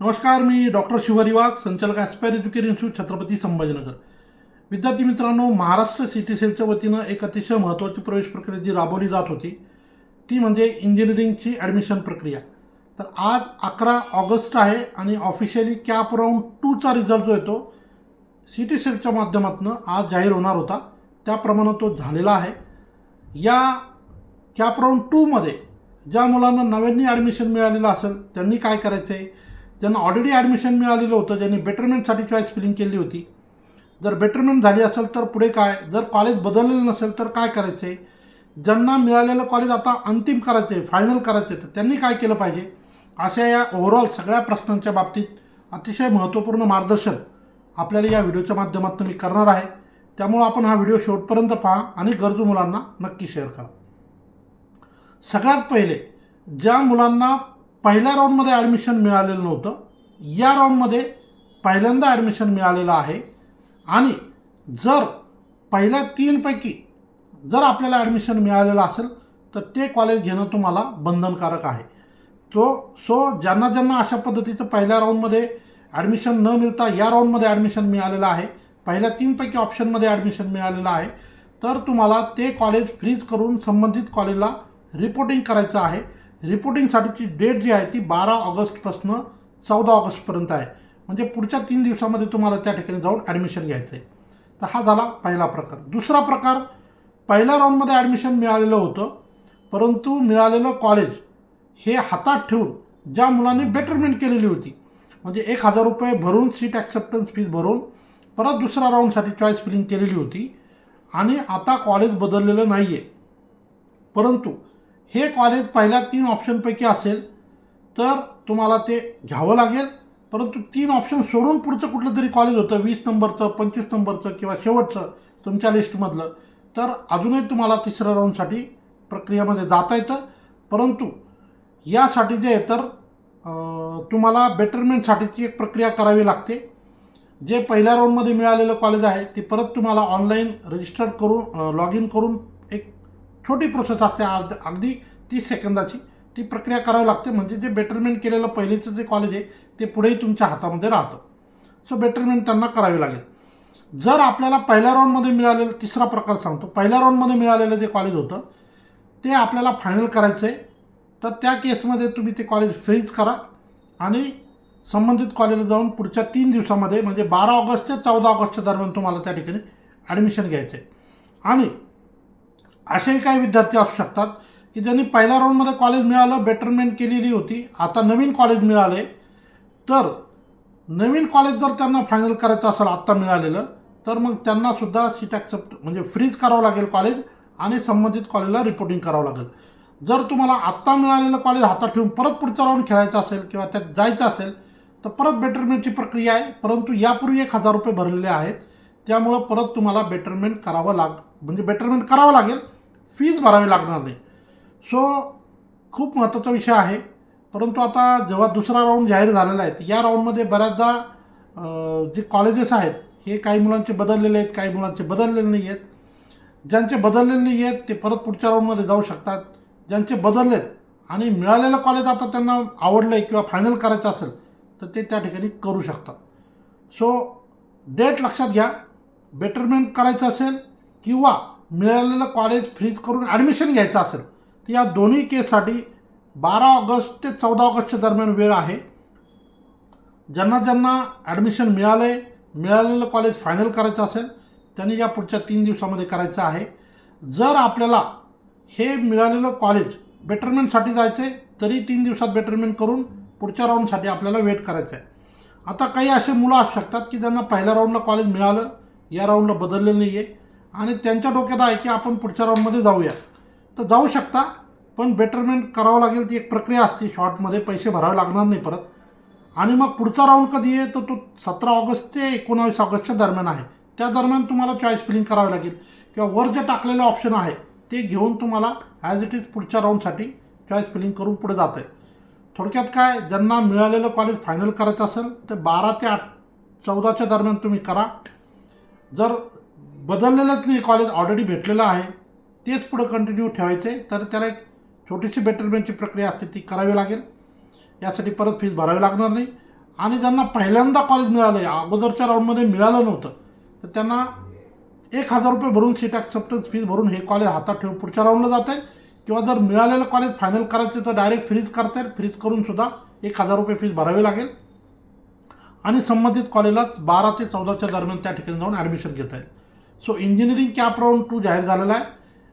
नमस्कार मी डॉक्टर शिवरिवाग संचालक Aspire Education Institute Chhatrapati Sambhajinagar. विद्यार्थी मित्रांनो महाराष्ट्र सिटी सेलच्या वतीनं एक अतिशय महत्त्वाची प्रवेश प्रक्रिया जी राबवली जात होती ती म्हणजे इंजिनिअरिंगची ॲडमिशन प्रक्रिया. तर आज अकरा ऑगस्ट आहे आणि ऑफिशियली कॅप राऊंड टूचा रिझल्ट जो येतो सिटी सेलच्या माध्यमातून आज जाहीर होणार होता. त्याप्रमाणे तो झालेला आहे. या कॅप राऊंड टूमध्ये ज्या मुलांना नव्याने ॲडमिशन मिळालेलं असेल त्यांनी काय करायचं आहे ज्यांना ऑलरेडी ॲडमिशन मिळालेलं होतं ज्यांनी बेटरमेंटसाठी चॉईस फिलिंग केली होती. जर बेटरमेंट झाली असेल तर पुढे काय? जर कॉलेज बदललेलं नसेल तर काय करायचं आहे ज्यांना मिळालेलं कॉलेज आता अंतिम करायचं आहे फायनल करायचं आहे तर त्यांनी काय केलं पाहिजे? अशा या ओव्हरऑल सगळ्या प्रश्नांच्या बाबतीत अतिशय महत्त्वपूर्ण मार्गदर्शन आपल्याला या व्हिडिओच्या माध्यमातून मी करणार आहे. त्यामुळं आपण हा व्हिडिओ शेवटपर्यंत पहा आणि गरजू मुलांना नक्की शेअर करा. सगळ्यात पहिले ज्या मुलांना पहिल्या राऊंडमध्ये ॲडमिशन मिळालेलं नव्हतं. या राऊंडमध्ये पहिल्यांदा ॲडमिशन मिळालेलं आहे. आणि जर पहिल्या तीनपैकी जर आपल्याला ॲडमिशन मिळालेलं असेल तर ते कॉलेज घेणं तुम्हाला बंधनकारक आहे. तो सो ज्यांना ज्यांना अशा पद्धतीचं पहिल्या राऊंडमध्ये ॲडमिशन न मिळता या राऊंडमध्ये ॲडमिशन मिळालेलं आहे पहिल्या तीनपैकी ऑप्शनमध्ये ॲडमिशन मिळालेलं आहे तर तुम्हाला ते कॉलेज फ्रीज करून संबंधित कॉलेजला रिपोर्टिंग करायचं आहे. रिपोर्टिंगसाठीची डेट जी आहे ती बारा ऑगस्टपासनं चौदा ऑगस्टपर्यंत आहे. म्हणजे पुढच्या तीन दिवसामध्ये तुम्हाला त्या ठिकाणी जाऊन ॲडमिशन घ्यायचं आहे. तर हा झाला पहिला प्रकार. दुसरा प्रकार पहिल्या राऊंडमध्ये ॲडमिशन मिळालेलं होतं परंतु मिळालेलं कॉलेज हे हातात ठेवून ज्या मुलांनी बेटरमेंट केलेली होती म्हणजे एक हजार रुपये भरून सीट ॲक्सेप्टन्स फीस भरून परत दुसऱ्या राऊंडसाठी चॉईस फिलिंग केलेली होती. आणि आता कॉलेज बदललेलं नाही आहे परंतु हे कॉलेज पहिल्या तीन ऑप्शनपैकी असेल तर तुम्हाला ते घ्यावं लागेल. परंतु तीन ऑप्शन सोडून पुढचं कुठलं तरी कॉलेज होतं वीस नंबरचं पंचवीस नंबरचं किंवा शेवटचं तुमच्या लिस्टमधलं तर अजूनही तुम्हाला तिसऱ्या राऊंडसाठी प्रक्रियेमध्ये जाता येतं. परंतु यासाठी जे आहे तर तुम्हाला बेटरमेंटसाठीची एक प्रक्रिया करावी लागते. जे पहिल्या राऊंडमध्ये मिळालेलं कॉलेज आहे ते परत तुम्हाला ऑनलाईन रजिस्टर करून लॉग इन करून छोटी प्रोसेस असते अर्ध अगदी तीस सेकंदाची. ती प्रक्रिया करावी लागते. म्हणजे जे बेटरमेंट केलेलं पहिलेचं जे कॉलेज आहे ते पुढेही तुमच्या हातामध्ये राहतं. सो बेटरमेंट त्यांना करावी लागेल. जर आपल्याला पहिल्या राऊंडमध्ये मिळालेलं तिसरा प्रकार सांगतो. पहिल्या राऊंडमध्ये मिळालेलं जे कॉलेज होतं ते आपल्याला फायनल करायचं आहे तर त्या केसमध्ये तुम्ही ते कॉलेज फ्रीज करा आणि संबंधित कॉलेजला जाऊन पुढच्या तीन दिवसामध्ये म्हणजे बारा ऑगस्ट ते चौदा ऑगस्टच्या दरम्यान तुम्हाला त्या ठिकाणी ॲडमिशन घ्यायचं आहे आणि असेही काही विद्यार्थी असू शकतात की ज्यांनी पहिल्या राऊंडमध्ये कॉलेज मिळालं बेटरमेंट केलेली होती आता नवीन कॉलेज मिळाले तर नवीन कॉलेज जर त्यांना फायनल करायचं असेल आत्ता मिळालेलं तर मग त्यांनासुद्धा सीट ॲक्सेप्ट म्हणजे फ्रीज करावं लागेल कॉलेज आणि संबंधित कॉलेजला रिपोर्टिंग करावं लागेल. जर तुम्हाला आत्ता मिळालेलं कॉलेज हातात ठेवून परत पुढचा राऊंड खेळायचा असेल किंवा त्यात जायचं असेल तर परत बेटरमेंटची प्रक्रिया आहे. परंतु यापूर्वी एक हजार रुपये भरलेले आहेत. त्यामुळं परत तुम्हाला बेटरमेंट करावं लाग म्हणजे बेटरमेंट करावं लागेल. फीज भरावी लागणार नाही. सो खूप महत्त्वाचा विषय आहे. परंतु आता जेव्हा दुसरा राऊंड जाहीर झालेला आहे या राऊंडमध्ये बऱ्याचदा जे कॉलेजेस आहेत हे काही मुलांचे बदललेले आहेत काही मुलांचे बदललेले नाही आहेत. ज्यांचे बदललेले नाही आहेत ते परत पुढच्या राऊंडमध्ये जाऊ शकतात. ज्यांचे बदललेत आणि मिळालेलं कॉलेज आता त्यांना आवडलं आहे किंवा फायनल करायचं असेल तर ते त्या ठिकाणी करू शकतात. सो डेट लक्षात घ्या. बेटरमेंट करायचं असेल किंवा मिळालेलं कॉलेज फ्रीज करून ॲडमिशन घ्यायचं असेल तर या दोन्ही केससाठी बारा ऑगस्ट ते चौदा ऑगस्टच्या दरम्यान वेळ आहे. ज्यांना ज्यांना ॲडमिशन मिळालं आहे मिळालेलं कॉलेज फायनल करायचं असेल त्यांनी या पुढच्या तीन दिवसामध्ये करायचं आहे. जर आपल्याला हे मिळालेलं कॉलेज बेटरमेंटसाठी जायचं आहे तरी तीन दिवसात बेटरमेंट करून पुढच्या राऊंडसाठी आपल्याला वेट करायचं आहे आता काही असे मुलं असू शकतात की ज्यांना पहिल्या राऊंडला कॉलेज मिळालं या राऊंडला बदललेलं नाही आहे आणि त्यांच्या डोक्यात आहे की आपण पुढच्या राऊंडमध्ये जाऊया. तर जाऊ शकता पण बेटरमेंट करावं लागेल ती एक प्रक्रिया असते. शॉर्टमध्ये पैसे भरावे लागणार नाही परत. आणि मग पुढचा राऊंड कधी आहे तर तो सतरा ऑगस्ट ते एकोणावीस ऑगस्टच्या दरम्यान आहे. त्या दरम्यान तुम्हाला चॉईस फिलिंग करावी लागेल. किंवा वर जे टाकलेलं ऑप्शन आहे ते घेऊन तुम्हाला ॲज इट इज पुढच्या राऊंडसाठी चॉईस फिलिंग करून पुढे जात आहे थोडक्यात काय ज्यांना मिळालेलं कॉलेज फायनल करायचं असेल तर बारा ते आठ चौदाच्या दरम्यान तुम्ही करा. जर बदललेलंच नाही. कॉलेज ऑलरेडी भेटलेलं आहे. तेच पुढं कंटिन्यू ठेवायचं आहे तर त्याला एक छोटीशी बेटरमेंटची प्रक्रिया असते ती करावी लागेल. यासाठी परत फीस भरावी लागणार नाही. आणि ज्यांना पहिल्यांदा कॉलेज मिळालं आहे अगोदरच्या राऊंडमध्ये मिळालं नव्हतं तर त्यांना एक हजार रुपये भरून सीट ॲक्सेप्टन्स फीज भरून हे कॉलेज हातात ठेवून पुढच्या राऊंडला जात आहे किंवा जर मिळालेलं कॉलेज फायनल करायचं तर डायरेक्ट फ्रीज करता येईल फ्रीज करूनसुद्धा एक हजार रुपये फीज भरावी लागेल. आणि संबंधित कॉलेजलाच बारा ते चौदाच्या दरम्यान त्या ठिकाणी जाऊन ॲडमिशन घेता येईल so engineering CAP round two जाहीर झालेला आहे.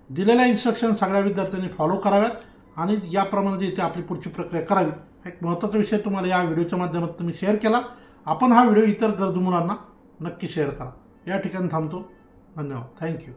दिलेल्या इन्स्ट्रक्शन सगळ्या विद्यार्थ्यांनी फॉलो कराव्यात आणि याप्रमाणे जे इथे आपली पुढची प्रक्रिया करावी एक महत्त्वाचा विषय तुम्हाला या व्हिडिओच्या माध्यमातून मी शेअर केला. आपण हा व्हिडिओ इतर गरजू मुलांना नक्की शेअर करा. या ठिकाणी थांबतो. धन्यवाद. थँक्यू